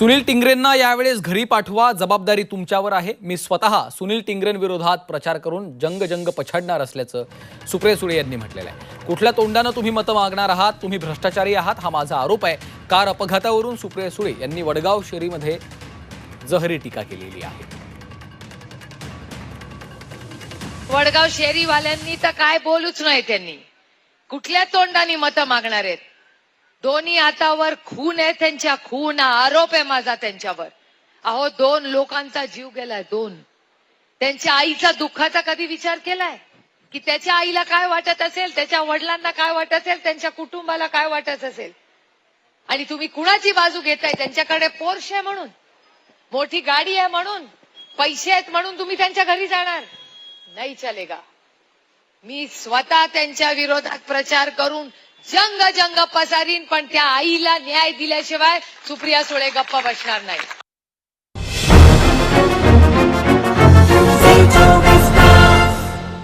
सुनील टिंगरेंना यावेळेस घरी पाठवा जबाबदारी तुमच्यावर आहे. मी स्वतः सुनील टिंगरेंविरोधात प्रचार करून जंग जंग पछाडणार असल्याचं सुप्रिया सुळे यांनी म्हटलेलं आहे. कुठल्या तोंडानं तुम्ही मतं मागणार आहात? तुम्ही भ्रष्टाचारी आहात हा माझा आरोप आहे. कार अपघातावरून सुप्रिया सुळे यांनी वडगाव शेरीमध्ये जहरी टीका केलेली आहे. वडगाव शेरीवाल्यांनी तर काय बोलूच नाही त्यांनी. कुठल्या तोंडाने मतं मागणार आहेत? दोन्ही हातावर खून आहे त्यांच्या खून आरोप आहे माझा त्यांच्यावर. अहो दोन लोकांचा जीव गेलाय दोन. त्यांच्या आईचा दुःखाचा कधी विचार केलाय? की त्याच्या आईला काय वाटत असेल त्याच्या वडिलांना काय वाटत असेल त्यांच्या कुटुंबाला काय वाटत असेल? आणि तुम्ही कुणाची बाजू घेताय? त्यांच्याकडे पोर्श आहे म्हणून? मोठी गाडी आहे म्हणून? पैसे आहेत म्हणून तुम्ही त्यांच्या घरी जाणार? नाही चलेगा. मी स्वतः त्यांच्या विरोधात प्रचार करून जंग जंग पसारीन पण त्या आईला न्याय दिल्याशिवाय सुप्रिया सुळे गप्प बसणार नाही.